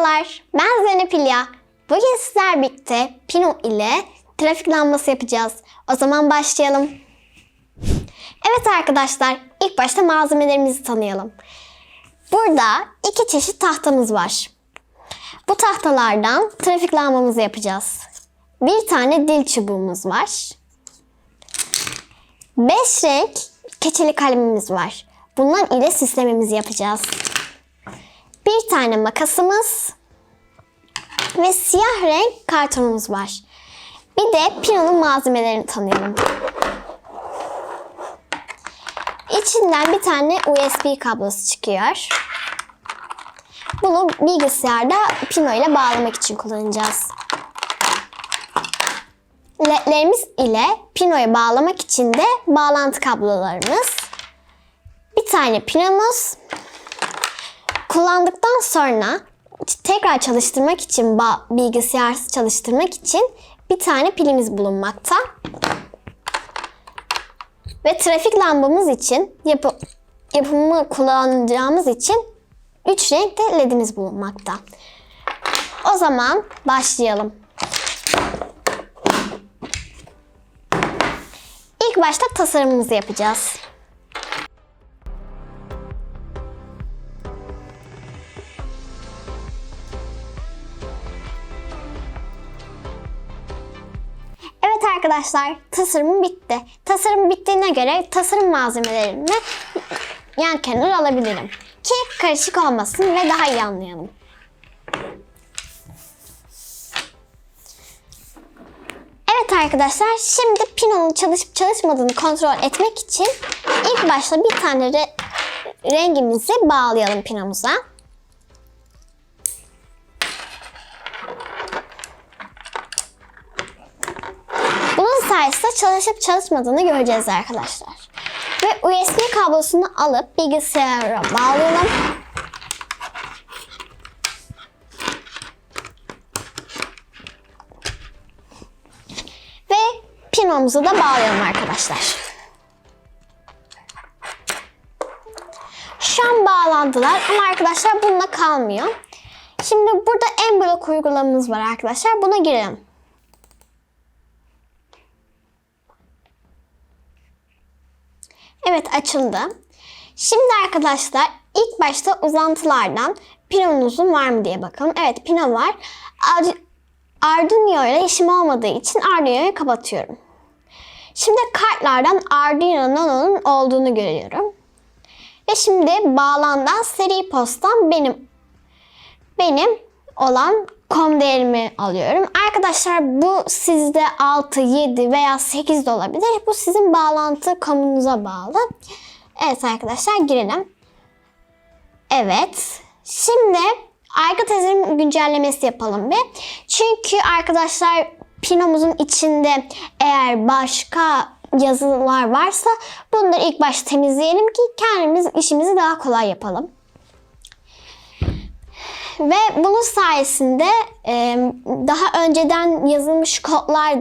Merhabalar, ben Zeynep İlya. Bugün sizler birlikte Pino ile trafik lambası yapacağız. O zaman başlayalım. Evet arkadaşlar, ilk başta malzemelerimizi tanıyalım. Burada iki çeşit tahtamız var. Bu tahtalardan trafik lambamızı yapacağız. Bir tane dil çubuğumuz var. Beş renk keçeli kalemimiz var. Bunlar ile sistemimizi yapacağız. Bir tane makasımız ve siyah renk kartonumuz var. Bir de Pino'nun malzemelerini tanıyalım. İçinden bir tane USB kablosu çıkıyor. Bunu bilgisayarda Pino ile bağlamak için kullanacağız. LED'lerimiz ile Pino'yu bağlamak için de bağlantı kablolarımız. Bir tane Pino'muz. Kullandıktan sonra tekrar çalıştırmak için ba- bilgisayar çalıştırmak için bir tane pilimiz bulunmakta. Ve trafik lambamız için yapı, yapımı kullanacağımız için 3 renkte ledimiz bulunmakta. O zaman başlayalım. İlk başta tasarımımızı yapacağız. Arkadaşlar tasarımım bitti. Tasarım bittiğine göre tasarım malzemelerini yan kenara alabilirim. Ki karışık olmasın ve daha iyi anlayalım. Evet arkadaşlar şimdi Pino'nun çalışıp çalışmadığını kontrol etmek için ilk başta bir tane re- rengimizi bağlayalım Pino'muza. Sayesinde çalışıp çalışmadığını göreceğiz arkadaşlar. Ve USB kablosunu alıp bilgisayara bağlayalım. Ve pinomuzu da bağlayalım arkadaşlar. Şu an bağlandılar ama arkadaşlar bununla kalmıyor. Şimdi burada en blok uygulamamız var arkadaşlar. Buna girelim. Evet açıldı. Şimdi arkadaşlar ilk başta uzantılardan pinonuzun var mı diye bakalım. Evet pino var. Ar- Arduino ile işim olmadığı için Arduino'yu kapatıyorum. Şimdi kartlardan Arduino Nano'nun olduğunu görüyorum. Ve şimdi bağlandan seri postan benim benim olan kom değerimi alıyorum. Arkadaşlar bu sizde 6, 7 veya 8 de olabilir. Bu sizin bağlantı komunuza bağlı. Evet arkadaşlar girelim. Evet. Şimdi arka tasarım güncellemesi yapalım bir. Çünkü arkadaşlar Pino'muzun içinde eğer başka yazılar varsa bunları ilk başta temizleyelim ki kendimiz işimizi daha kolay yapalım. Ve bunun sayesinde e, daha önceden yazılmış kodlar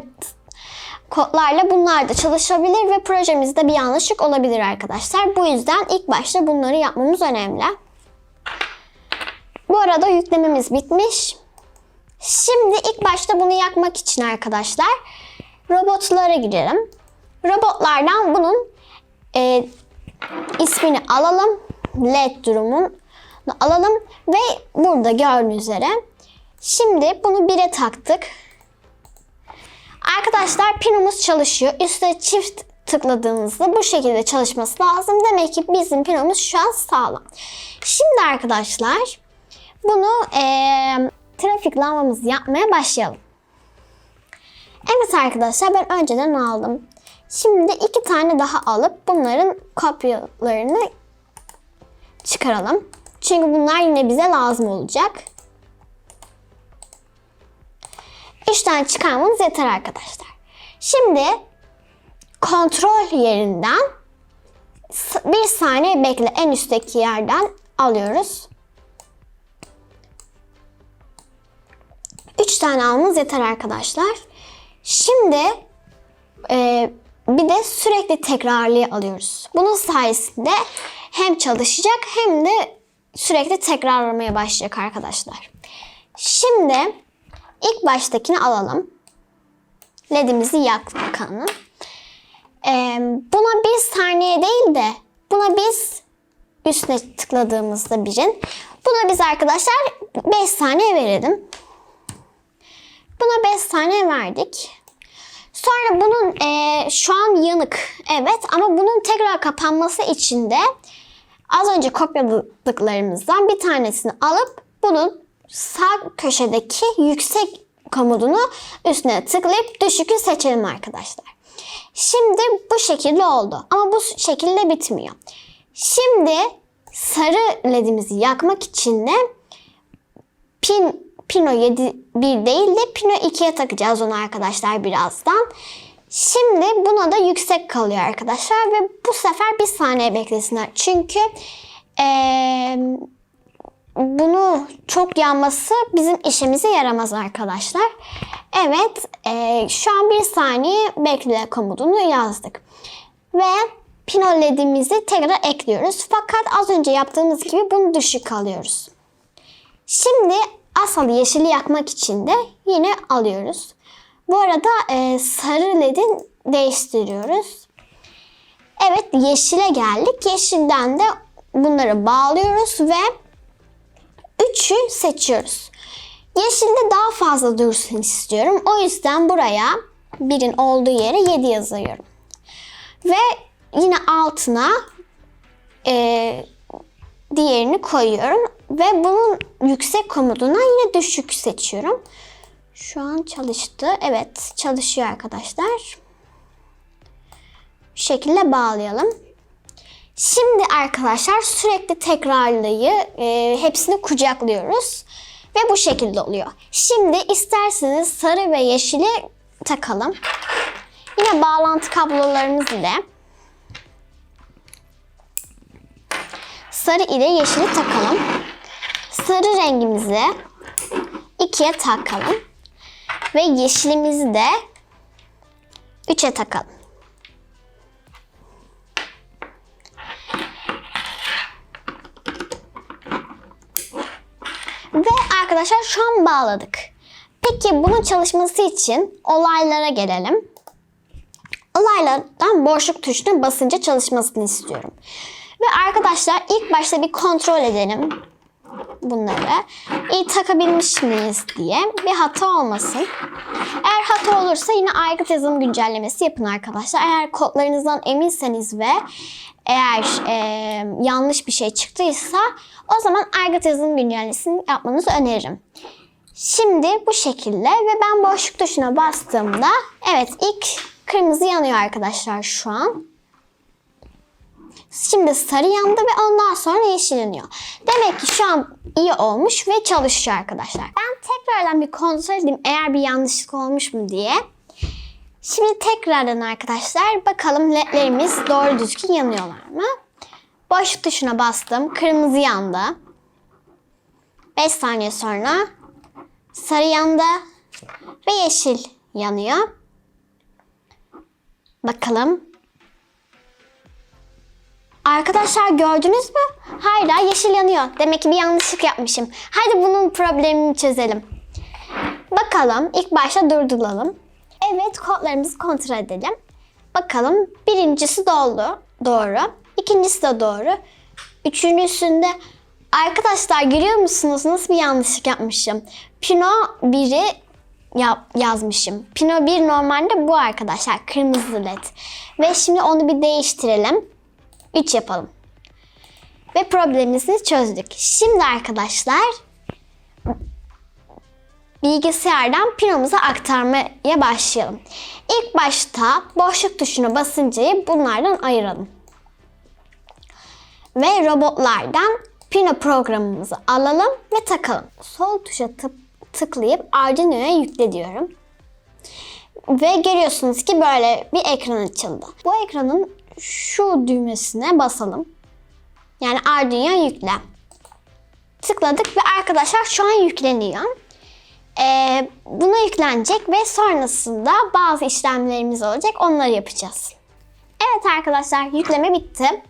kodlarla bunlar da çalışabilir ve projemizde bir yanlışlık olabilir arkadaşlar. Bu yüzden ilk başta bunları yapmamız önemli. Bu arada yüklememiz bitmiş. Şimdi ilk başta bunu yakmak için arkadaşlar robotlara girelim. Robotlardan bunun e, ismini alalım. LED durumun alalım ve burada gördüğünüz üzere şimdi bunu bire taktık. Arkadaşlar pinomuz çalışıyor. Üstüne çift tıkladığımızda bu şekilde çalışması lazım. Demek ki bizim pinomuz şu an sağlam. Şimdi arkadaşlar bunu eee trafik lambamızı yapmaya başlayalım. Evet arkadaşlar ben önceden aldım. Şimdi iki tane daha alıp bunların kopyalarını çıkaralım. Çünkü bunlar yine bize lazım olacak. 3 tane çıkarmanız yeter arkadaşlar. Şimdi kontrol yerinden bir saniye bekle en üstteki yerden alıyoruz. 3 tane almanız yeter arkadaşlar. Şimdi e, bir de sürekli tekrarlı alıyoruz. Bunun sayesinde hem çalışacak hem de sürekli tekrarlamaya başlayacak arkadaşlar. Şimdi ilk baştakini alalım. LED'imizi yakalım. Ee, buna bir saniye değil de buna biz üstüne tıkladığımızda birin. Buna biz arkadaşlar 5 saniye verelim. Buna 5 saniye verdik. Sonra bunun eee, şu an yanık. Evet ama bunun tekrar kapanması için de az önce kopyaladıklarımızdan bir tanesini alıp bunun sağ köşedeki yüksek komutunu üstüne tıklayıp düşükü seçelim arkadaşlar. Şimdi bu şekilde oldu. Ama bu şekilde bitmiyor. Şimdi sarı ledimizi yakmak için de pin Pino 7 1 değil de Pino 2'ye takacağız onu arkadaşlar birazdan. Şimdi buna da yüksek kalıyor arkadaşlar ve bu sefer bir saniye beklesinler. Çünkü eee, bunu çok yanması bizim işimize yaramaz arkadaşlar. Evet eee, şu an bir saniye bekle komutunu yazdık. Ve Pino ledimizi tekrar ekliyoruz. Fakat az önce yaptığımız gibi bunu düşük alıyoruz. Şimdi asıl yeşili yakmak için de yine alıyoruz. Bu arada e, sarı ledin değiştiriyoruz. Evet yeşile geldik. Yeşilden de bunları bağlıyoruz ve üçü seçiyoruz. Yeşilde daha fazla dursun istiyorum. O yüzden buraya birin olduğu yere 7 yazıyorum. Ve yine altına e, diğerini koyuyorum ve bunun yüksek komutuna yine düşük seçiyorum. Şu an çalıştı. Evet çalışıyor arkadaşlar. Bu şekilde bağlayalım. Şimdi arkadaşlar sürekli tekrarlayı e, hepsini kucaklıyoruz. Ve bu şekilde oluyor. Şimdi isterseniz sarı ve yeşili takalım. Yine bağlantı kablolarımız ile sarı ile yeşili takalım. Sarı rengimizi ikiye takalım. Ve yeşilimizi de üçe takalım. Ve arkadaşlar şu an bağladık. Peki bunun çalışması için olaylara gelelim. Olaylardan boşluk tuşuna basınca çalışmasını istiyorum. Ve arkadaşlar ilk başta bir kontrol edelim bunları. İyi takabilmiş miyiz diye bir hata olmasın. Eğer hata olursa yine aygıt yazılım güncellemesi yapın arkadaşlar. Eğer kodlarınızdan eminseniz ve eğer e, yanlış bir şey çıktıysa o zaman aygıt yazılım güncellemesini yapmanızı öneririm. Şimdi bu şekilde ve ben boşluk tuşuna bastığımda evet ilk kırmızı yanıyor arkadaşlar şu an. Şimdi sarı yandı ve ondan sonra yeşil yanıyor. Demek ki şu an iyi olmuş ve çalışıyor arkadaşlar. Ben tekrardan bir kontrol edeyim eğer bir yanlışlık olmuş mu diye. Şimdi tekrardan arkadaşlar bakalım ledlerimiz doğru düzgün yanıyorlar mı? Boşluk tuşuna bastım. Kırmızı yandı. 5 saniye sonra sarı yandı ve yeşil yanıyor. Bakalım Arkadaşlar gördünüz mü? Hala yeşil yanıyor. Demek ki bir yanlışlık yapmışım. Hadi bunun problemini çözelim. Bakalım. İlk başta durduralım. Evet kodlarımızı kontrol edelim. Bakalım birincisi doldu. Doğru. İkincisi de doğru. Üçüncüsünde arkadaşlar görüyor musunuz nasıl bir yanlışlık yapmışım? Pino 1'i yap, yazmışım. Pino 1 normalde bu arkadaşlar. Kırmızı led. Ve şimdi onu bir değiştirelim. 3 yapalım. Ve problemimizi çözdük. Şimdi arkadaşlar bilgisayardan pinomuza aktarmaya başlayalım. İlk başta boşluk tuşuna basıncayı bunlardan ayıralım. Ve robotlardan pino programımızı alalım ve takalım. Sol tuşa tıklayıp Arduino'ya yükle diyorum. Ve görüyorsunuz ki böyle bir ekran açıldı. Bu ekranın şu düğmesine basalım. Yani Arduino yükle. Tıkladık ve arkadaşlar şu an yükleniyor. Ee, buna yüklenecek ve sonrasında bazı işlemlerimiz olacak. Onları yapacağız. Evet arkadaşlar yükleme bitti.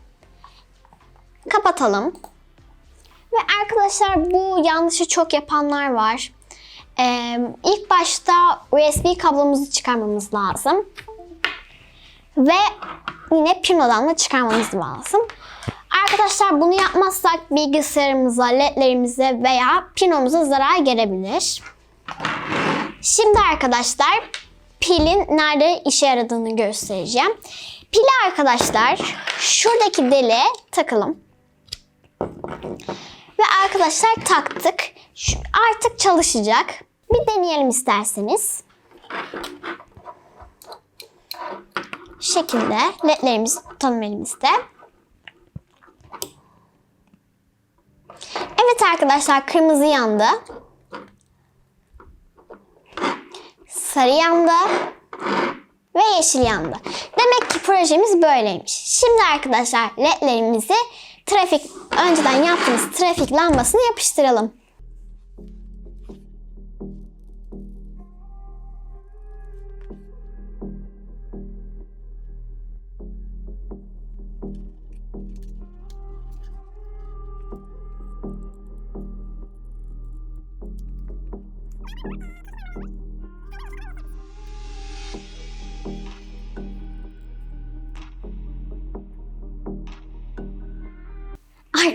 Kapatalım. Ve arkadaşlar bu yanlışı çok yapanlar var. Ee, ilk başta USB kablomuzu çıkarmamız lazım. Ve yine pinodan da çıkarmamız lazım. Arkadaşlar bunu yapmazsak bilgisayarımıza, ledlerimize veya pinomuza zarar gelebilir. Şimdi arkadaşlar pilin nerede işe yaradığını göstereceğim. Pili arkadaşlar şuradaki deliğe takalım. Ve arkadaşlar taktık. Artık çalışacak. Bir deneyelim isterseniz. Şekilde ledlerimizi tutalım elimizde. Evet arkadaşlar kırmızı yandı. Sarı yandı. Ve yeşil yandı. Demek ki projemiz böyleymiş. Şimdi arkadaşlar ledlerimizi trafik önceden yaptığımız trafik lambasına yapıştıralım.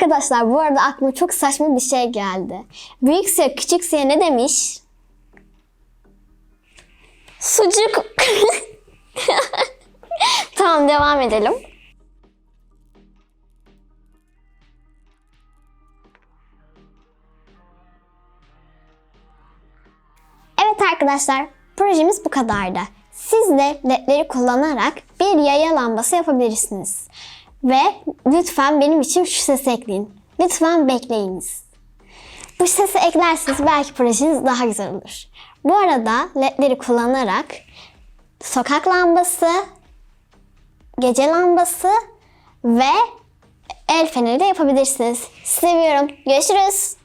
Arkadaşlar bu arada aklıma çok saçma bir şey geldi. Büyük suya küçük suya ne demiş? Sucuk. tamam devam edelim. Evet arkadaşlar projemiz bu kadardı. Siz de ledleri kullanarak bir yaya lambası yapabilirsiniz. Ve lütfen benim için şu sesi ekleyin. Lütfen bekleyiniz. Bu sesi eklerseniz belki projeniz daha güzel olur. Bu arada ledleri kullanarak sokak lambası, gece lambası ve el feneri de yapabilirsiniz. Seviyorum. Görüşürüz.